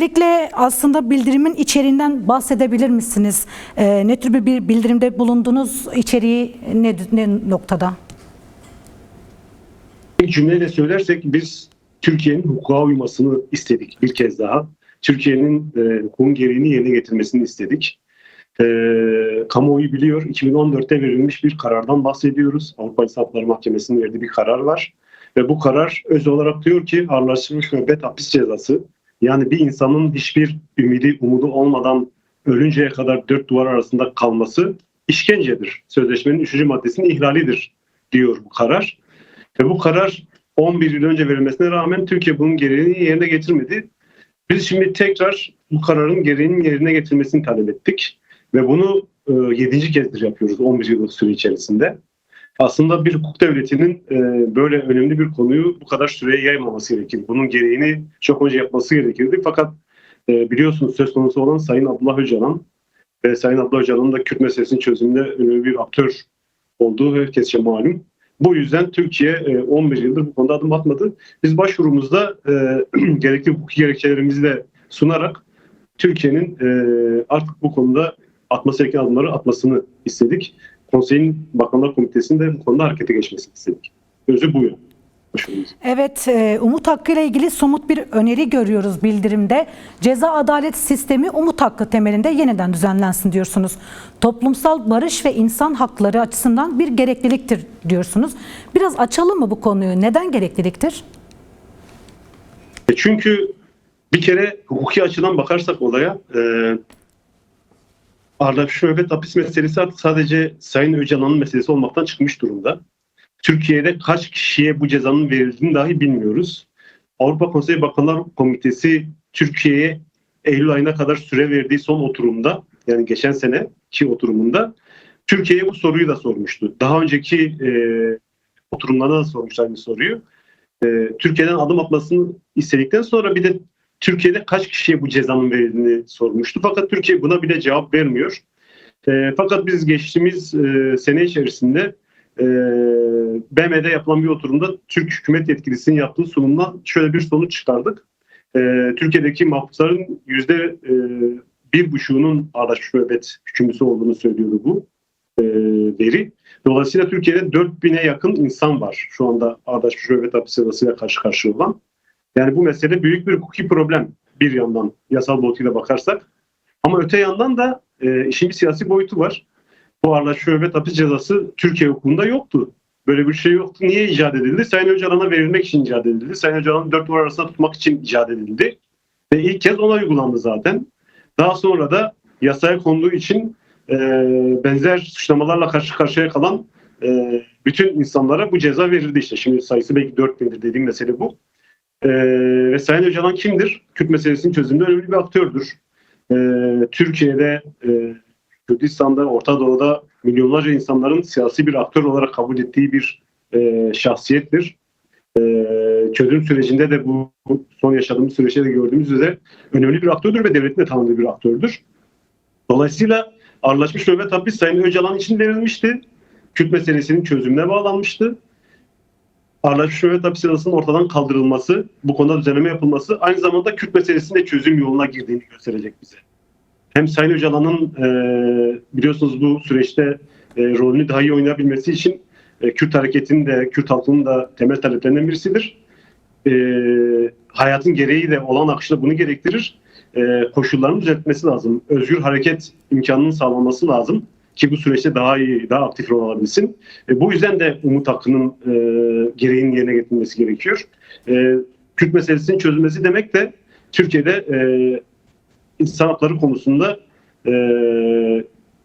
Öncelikle aslında bildirimin içeriğinden bahsedebilir misiniz? Ee, ne tür bir bildirimde bulundunuz? İçeriği ne, ne noktada? Bir cümleyle söylersek biz Türkiye'nin hukuka uymasını istedik bir kez daha. Türkiye'nin e, hukukun gereğini yerine getirmesini istedik. E, kamuoyu biliyor 2014'te verilmiş bir karardan bahsediyoruz. Avrupa İnsan Hakları Mahkemesi'nin verdiği bir karar var. Ve bu karar öz olarak diyor ki ağırlaştırılmış müebbet hapis cezası yani bir insanın hiçbir ümidi, umudu olmadan ölünceye kadar dört duvar arasında kalması işkencedir. Sözleşmenin üçüncü maddesinin ihlalidir diyor bu karar. Ve bu karar 11 yıl önce verilmesine rağmen Türkiye bunun gereğini yerine getirmedi. Biz şimdi tekrar bu kararın gereğinin yerine getirmesini talep ettik. Ve bunu e, 7. kezdir yapıyoruz 11 yıllık süre içerisinde. Aslında bir hukuk devletinin e, böyle önemli bir konuyu bu kadar süreye yaymaması gerekir. Bunun gereğini çok önce yapması gerekirdi. Fakat e, biliyorsunuz söz konusu olan Sayın Abdullah Öcalan ve Sayın Abdullah Öcalan'ın da Kürt meselesinin çözümünde önemli bir aktör olduğu herkesçe malum. Bu yüzden Türkiye e, 11 yıldır bu konuda adım atmadı. Biz başvurumuzda e, gerekli hukuki gerekçelerimizi de sunarak Türkiye'nin artık bu konuda atması gereken adımları atmasını istedik. Konseyin Bakanlar Komitesi'nin de bu konuda harekete geçmesini istedik. Özü bu. Başvurumuz. Evet, e, umut hakkı ile ilgili somut bir öneri görüyoruz bildirimde. Ceza adalet sistemi umut hakkı temelinde yeniden düzenlensin diyorsunuz. Toplumsal barış ve insan hakları açısından bir gerekliliktir diyorsunuz. Biraz açalım mı bu konuyu? Neden gerekliliktir? E Çünkü bir kere hukuki açıdan bakarsak olaya Ardaş Nöbet hapis meselesi artık sadece Sayın Öcalan'ın meselesi olmaktan çıkmış durumda. Türkiye'de kaç kişiye bu cezanın verildiğini dahi bilmiyoruz. Avrupa Konseyi Bakanlar Komitesi Türkiye'ye Eylül ayına kadar süre verdiği son oturumda yani geçen seneki oturumunda Türkiye'ye bu soruyu da sormuştu. Daha önceki e, oturumlarda da sormuş aynı soruyu. E, Türkiye'den adım atmasını istedikten sonra bir de Türkiye'de kaç kişiye bu cezanın verildiğini sormuştu. Fakat Türkiye buna bile cevap vermiyor. E, fakat biz geçtiğimiz e, sene içerisinde e, BM'de yapılan bir oturumda Türk hükümet yetkilisinin yaptığı sunumdan şöyle bir sonuç çıkardık. E, Türkiye'deki mahpusların yüzde e, bir buçuğunun ağdaş müebbet hükümlüsü olduğunu söylüyordu bu e, veri. Dolayısıyla Türkiye'de 4000'e yakın insan var şu anda ağdaş müebbet hapis karşı karşıya olan. Yani bu mesele büyük bir hukuki problem bir yandan yasal boyutuyla bakarsak. Ama öte yandan da e, işin bir siyasi boyutu var. Bu arada şöbet hapis cezası Türkiye hukukunda yoktu. Böyle bir şey yoktu. Niye icat edildi? Sayın Öcalan'a verilmek için icat edildi. Sayın Öcalan'ı dört duvar arasında tutmak için icat edildi. Ve ilk kez ona uygulandı zaten. Daha sonra da yasaya konduğu için e, benzer suçlamalarla karşı karşıya kalan e, bütün insanlara bu ceza verildi işte. Şimdi sayısı belki 4000'dir dediğim mesele bu. E, ve Sayın Öcalan kimdir? Kürt meselesinin çözümünde önemli bir aktördür. E, Türkiye'de e, Kürdistan'da, Orta Doğu'da milyonlarca insanların siyasi bir aktör olarak kabul ettiği bir e, şahsiyettir. E, çözüm sürecinde de bu bu son yaşadığımız süreçte de gördüğümüz üzere önemli bir aktördür ve devletin de tanıdığı bir aktördür. Dolayısıyla ağırlaşmış nöbet hapis Sayın Öcalan için verilmişti. Kürt meselesinin çözümüne bağlanmıştı. Ağırlaşmış nöbet hapis cezasının ortadan kaldırılması, bu konuda düzenleme yapılması aynı zamanda Kürt meselesinin de çözüm yoluna girdiğini gösterecek bize hem Sayın Öcalan'ın e, biliyorsunuz bu süreçte e, rolünü daha iyi oynayabilmesi için e, Kürt hareketinin de Kürt halkının da temel taleplerinden birisidir. E, hayatın gereği de olan akışta bunu gerektirir. E, koşulların düzeltmesi lazım. Özgür hareket imkanının sağlanması lazım ki bu süreçte daha iyi, daha aktif rol alabilsin. E, bu yüzden de Umut Hakkı'nın e, gereğinin yerine getirilmesi gerekiyor. E, Kürt meselesinin çözülmesi demek de Türkiye'de e, insan hakları konusunda e,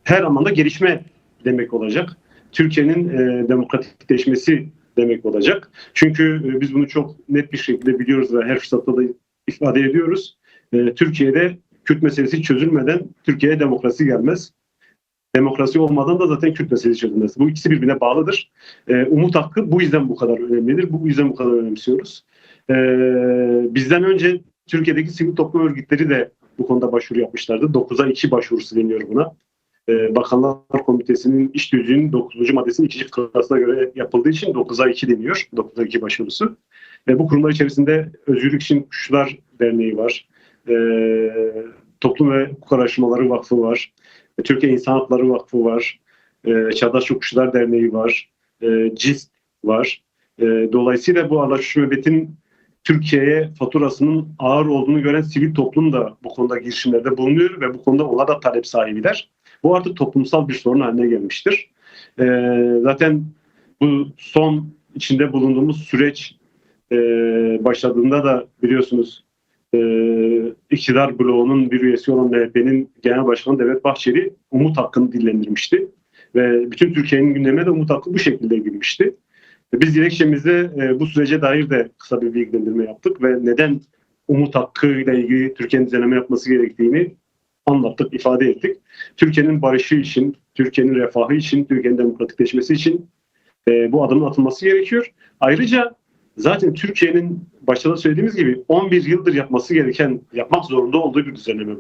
her anlamda gelişme demek olacak. Türkiye'nin e, demokratikleşmesi demek olacak. Çünkü e, biz bunu çok net bir şekilde biliyoruz ve her fırsatta da ifade ediyoruz. E, Türkiye'de Kürt meselesi çözülmeden Türkiye'ye demokrasi gelmez. Demokrasi olmadan da zaten Kürt meselesi çözülmez. Bu ikisi birbirine bağlıdır. E, umut hakkı bu yüzden bu kadar önemlidir. Bu yüzden bu kadar önemsiyoruz. E, bizden önce Türkiye'deki sivil toplum örgütleri de bu konuda başvuru yapmışlardı. 9'a 2 başvurusu deniyor buna. Ee, Bakanlar Komitesi'nin iş tüzüğünün 9. maddesinin ikinci kıtasına göre yapıldığı için 9'a 2 deniyor. 9'a 2 başvurusu. Ve bu kurumlar içerisinde Özgürlük için Kuşlar Derneği var. e, Toplum ve Hukuk Araştırmaları Vakfı var. E, Türkiye İnsan Hakları Vakfı var. E, Çağdaş Hukukçular Derneği var. E, CİST var. E, dolayısıyla bu Arlaşmış Müebbet'in Türkiye'ye faturasının ağır olduğunu gören sivil toplum da bu konuda girişimlerde bulunuyor ve bu konuda onlar da talep sahibiler. Bu artık toplumsal bir sorun haline gelmiştir. E, zaten bu son içinde bulunduğumuz süreç e, başladığında da biliyorsunuz e, iktidar bloğunun bir üyesi olan MHP'nin Genel Başkanı Devlet Bahçeli umut hakkını dillendirmişti. Ve bütün Türkiye'nin gündemine de umut hakkı bu şekilde girmişti. Biz dilekçemizde e, bu sürece dair de kısa bir bilgilendirme yaptık ve neden umut hakkı ile ilgili Türkiye'nin düzenleme yapması gerektiğini anlattık, ifade ettik. Türkiye'nin barışı için, Türkiye'nin refahı için, Türkiye'nin demokratikleşmesi için e, bu adımın atılması gerekiyor. Ayrıca zaten Türkiye'nin başta da söylediğimiz gibi 11 yıldır yapması gereken, yapmak zorunda olduğu bir düzenleme.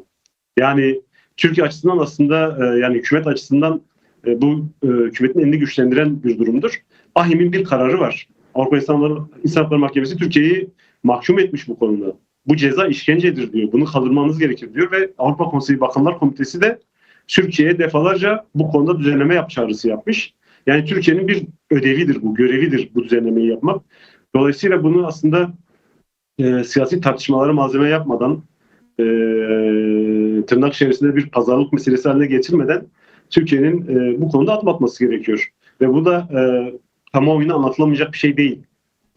Yani Türkiye açısından aslında e, yani hükümet açısından e, bu e, hükümetin elini güçlendiren bir durumdur. AHİM'in bir kararı var. Avrupa İnsan Hakları, İnsan Hakları Mahkemesi Türkiye'yi mahkum etmiş bu konuda. Bu ceza işkencedir diyor. Bunu kaldırmanız gerekir diyor ve Avrupa Konseyi Bakanlar Komitesi de Türkiye'ye defalarca bu konuda düzenleme yap çağrısı yapmış. Yani Türkiye'nin bir ödevidir bu, görevidir bu düzenlemeyi yapmak. Dolayısıyla bunu aslında e, siyasi tartışmalara malzeme yapmadan, e, tırnak içerisinde bir pazarlık meselesi haline getirmeden Türkiye'nin e, bu konuda adım atması gerekiyor. Ve bu da e, kamuoyuna anlatılamayacak bir şey değil.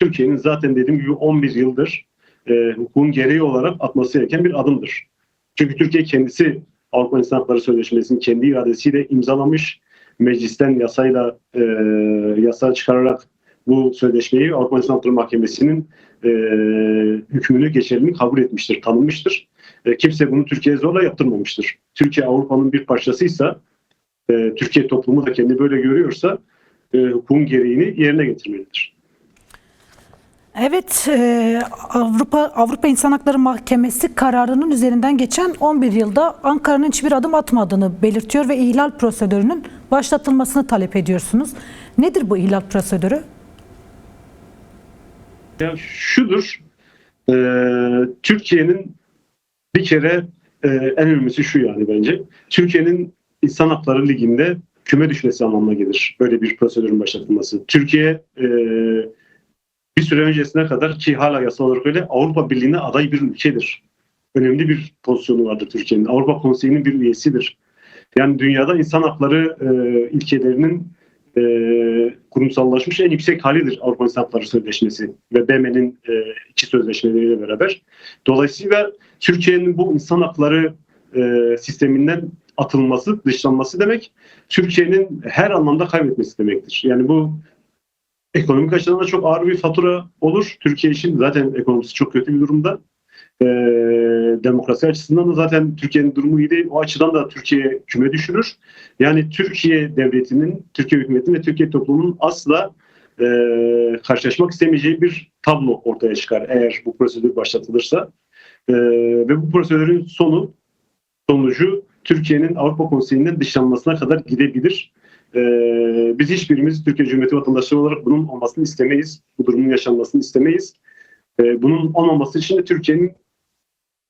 Türkiye'nin zaten dediğim gibi 11 yıldır e, hukukun gereği olarak atması gereken bir adımdır. Çünkü Türkiye kendisi Avrupa İnsan Hakları Sözleşmesi'ni kendi iradesiyle imzalamış. Meclisten yasayla e, yasa çıkararak bu sözleşmeyi Avrupa İnsan Hakları Mahkemesi'nin e, hükmünü geçerliliğini kabul etmiştir, tanınmıştır. E, kimse bunu Türkiye'ye zorla yaptırmamıştır. Türkiye Avrupa'nın bir parçasıysa, e, Türkiye toplumu da kendini böyle görüyorsa e, hukukun gereğini yerine getirmelidir. Evet, e, Avrupa Avrupa İnsan Hakları Mahkemesi kararının üzerinden geçen 11 yılda Ankara'nın hiçbir adım atmadığını belirtiyor ve ihlal prosedürünün başlatılmasını talep ediyorsunuz. Nedir bu ihlal prosedürü? Ya şudur, e, Türkiye'nin bir kere e, en önemlisi şu yani bence. Türkiye'nin İnsan Hakları Ligi'nde küme düşmesi anlamına gelir. Böyle bir prosedürün başlatılması. Türkiye e, bir süre öncesine kadar ki hala yasal olarak öyle Avrupa Birliği'ne aday bir ülkedir. Önemli bir pozisyonu vardır Türkiye'nin. Avrupa Konseyi'nin bir üyesidir. Yani dünyada insan hakları e, ilkelerinin e, kurumsallaşmış en yüksek halidir Avrupa İnsan Hakları Sözleşmesi ve BM'nin e, iki sözleşmeleriyle beraber. Dolayısıyla Türkiye'nin bu insan hakları e, sisteminden atılması, dışlanması demek Türkiye'nin her anlamda kaybetmesi demektir. Yani bu ekonomik açıdan da çok ağır bir fatura olur. Türkiye için zaten ekonomisi çok kötü bir durumda. Ee, demokrasi açısından da zaten Türkiye'nin durumu iyi değil. O açıdan da Türkiye küme düşürür. Yani Türkiye devletinin, Türkiye hükümetinin ve Türkiye toplumunun asla e, karşılaşmak istemeyeceği bir tablo ortaya çıkar eğer bu prosedür başlatılırsa. E, ve bu prosedürün sonu, sonucu Türkiye'nin Avrupa Konseyi'nden dışlanmasına kadar gidebilir. E, biz hiçbirimiz Türkiye Cumhuriyeti vatandaşları olarak bunun olmasını istemeyiz. Bu durumun yaşanmasını istemeyiz. E, bunun olmaması için de Türkiye'nin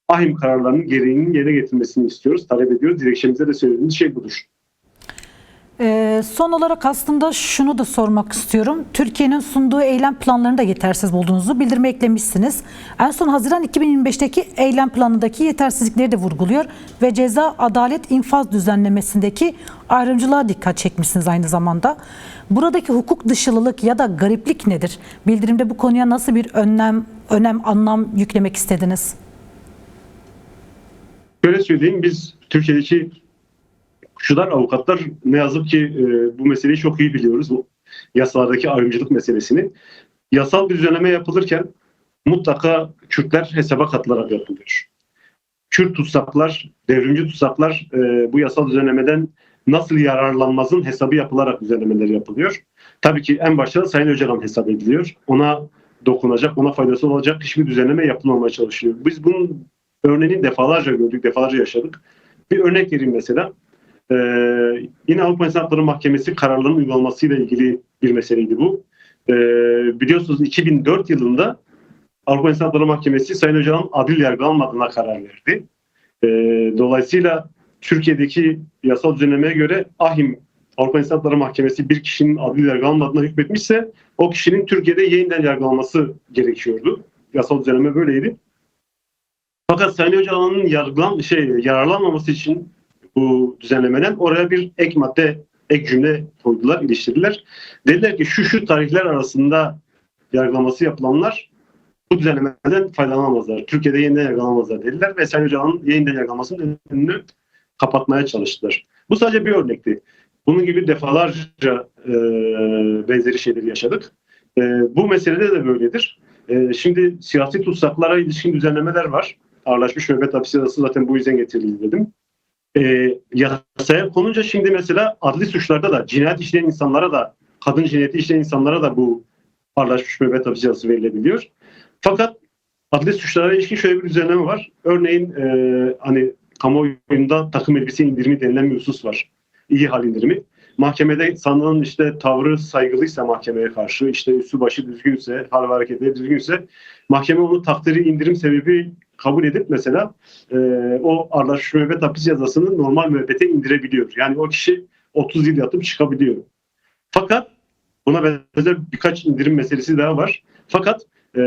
ahim kararlarının gereğinin yerine getirmesini istiyoruz, talep ediyoruz. Dilekçemizde de söylediğimiz şey budur. Ee, son olarak aslında şunu da sormak istiyorum. Türkiye'nin sunduğu eylem planlarını da yetersiz bulduğunuzu bildirme eklemişsiniz. En son Haziran 2025'teki eylem planındaki yetersizlikleri de vurguluyor ve ceza adalet infaz düzenlemesindeki ayrımcılığa dikkat çekmişsiniz aynı zamanda. Buradaki hukuk dışılılık ya da gariplik nedir? Bildirimde bu konuya nasıl bir önlem, önem, anlam yüklemek istediniz? Şöyle söyleyeyim, biz Türkiye'deki hukukçular, avukatlar ne yazık ki e, bu meseleyi çok iyi biliyoruz. Bu yasalardaki ayrımcılık meselesini. Yasal bir düzenleme yapılırken mutlaka Kürtler hesaba katılarak yapılıyor. Kürt tutsaklar, devrimci tutsaklar e, bu yasal düzenlemeden nasıl yararlanmazın hesabı yapılarak düzenlemeler yapılıyor. Tabii ki en başta Sayın Öcalan hesap ediliyor. Ona dokunacak, ona faydası olacak hiçbir düzenleme yapılmamaya çalışıyor. Biz bunun örneğini defalarca gördük, defalarca yaşadık. Bir örnek vereyim mesela. Ee, yine Avrupa İnsan Hakları Mahkemesi kararlarının uygulanmasıyla ilgili bir meseleydi bu. Ee, biliyorsunuz 2004 yılında Avrupa İnsan Hakları Mahkemesi Sayın Öcalan'ın adil yargılanmadığına karar verdi. E, dolayısıyla Türkiye'deki yasal düzenlemeye göre AHİM Avrupa İnsan Hakları Mahkemesi bir kişinin adil yargılanmadığına hükmetmişse o kişinin Türkiye'de yeniden yargılanması gerekiyordu. Yasal düzenleme böyleydi. Fakat Sayın Öcalan'ın yargılan şey yararlanmaması için bu düzenlemeden oraya bir ek madde, ek cümle koydular, iliştirdiler. Dediler ki şu şu tarihler arasında yargılaması yapılanlar bu düzenlemeden faydalanamazlar. Türkiye'de yeniden yargılanamazlar dediler ve Sayın Öcalan'ın yeniden yargılamasının önünü kapatmaya çalıştılar. Bu sadece bir örnekti. Bunun gibi defalarca e, benzeri şeyleri yaşadık. E, bu meselede de böyledir. E, şimdi siyasi tutsaklara ilişkin düzenlemeler var. Ağırlaşmış müebbet hapis cezası zaten bu yüzden getirildi dedim. E, yasaya konunca şimdi mesela adli suçlarda da cinayet işleyen insanlara da kadın cinayeti işleyen insanlara da bu ağırlaşmış müebbet hapis cezası verilebiliyor. Fakat adli suçlara ilişkin şöyle bir düzenleme var. Örneğin e, hani kamuoyunda takım elbise indirimi denilen bir husus var. İyi hal indirimi. Mahkemede sanığın işte tavrı saygılıysa mahkemeye karşı, işte üstü başı düzgünse, hal ve hareketleri düzgünse mahkeme onu takdiri indirim sebebi kabul edip mesela e, o ağırlaşmış müebbet hapis cezasını normal müebbete indirebiliyor. Yani o kişi 30 yıl yatıp çıkabiliyor. Fakat buna benzer birkaç indirim meselesi daha var. Fakat e,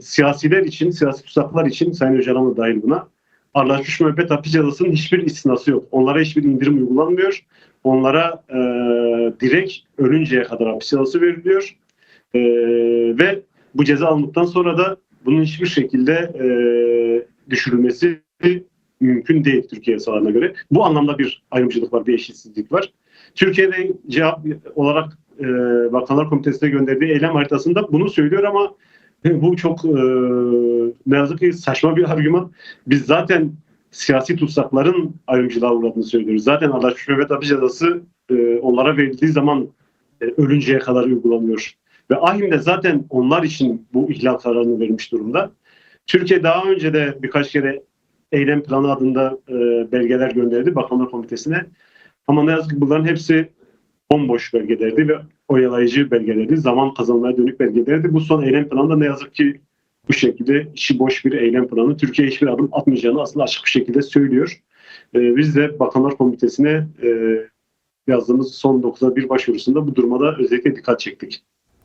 siyasiler için, siyasi tutsaklar için Sayın Öcalan da dahil buna ağırlaşmış müebbet hapis cezasının hiçbir istinası yok. Onlara hiçbir indirim uygulanmıyor. Onlara e, direkt ölünceye kadar hapis cezası veriliyor. E, ve bu ceza alındıktan sonra da bunun hiçbir şekilde e, düşürülmesi mümkün değil Türkiye yasalarına göre. Bu anlamda bir ayrımcılık var, bir eşitsizlik var. Türkiye'de cevap olarak e, Bakanlar Komitesi'ne gönderdiği eylem haritasında bunu söylüyor ama bu çok e, ne yazık ki saçma bir argüman. Biz zaten siyasi tutsakların ayrımcılığa uğradığını söylüyoruz. Zaten Adalet Hapis Cezası e, onlara verildiği zaman e, ölünceye kadar uygulanıyor. Ve AHİM de zaten onlar için bu ihlal kararını vermiş durumda. Türkiye daha önce de birkaç kere eylem planı adında e, belgeler gönderdi Bakanlar Komitesi'ne. Ama ne yazık ki bunların hepsi bomboş belgelerdi ve oyalayıcı belgelerdi. Zaman kazanmaya dönük belgelerdi. Bu son eylem planı da ne yazık ki bu şekilde işi boş bir eylem planı. Türkiye hiçbir adım atmayacağını aslında açık bir şekilde söylüyor. E, biz de Bakanlar Komitesi'ne e, yazdığımız son 9'a bir başvurusunda bu duruma da özellikle dikkat çektik.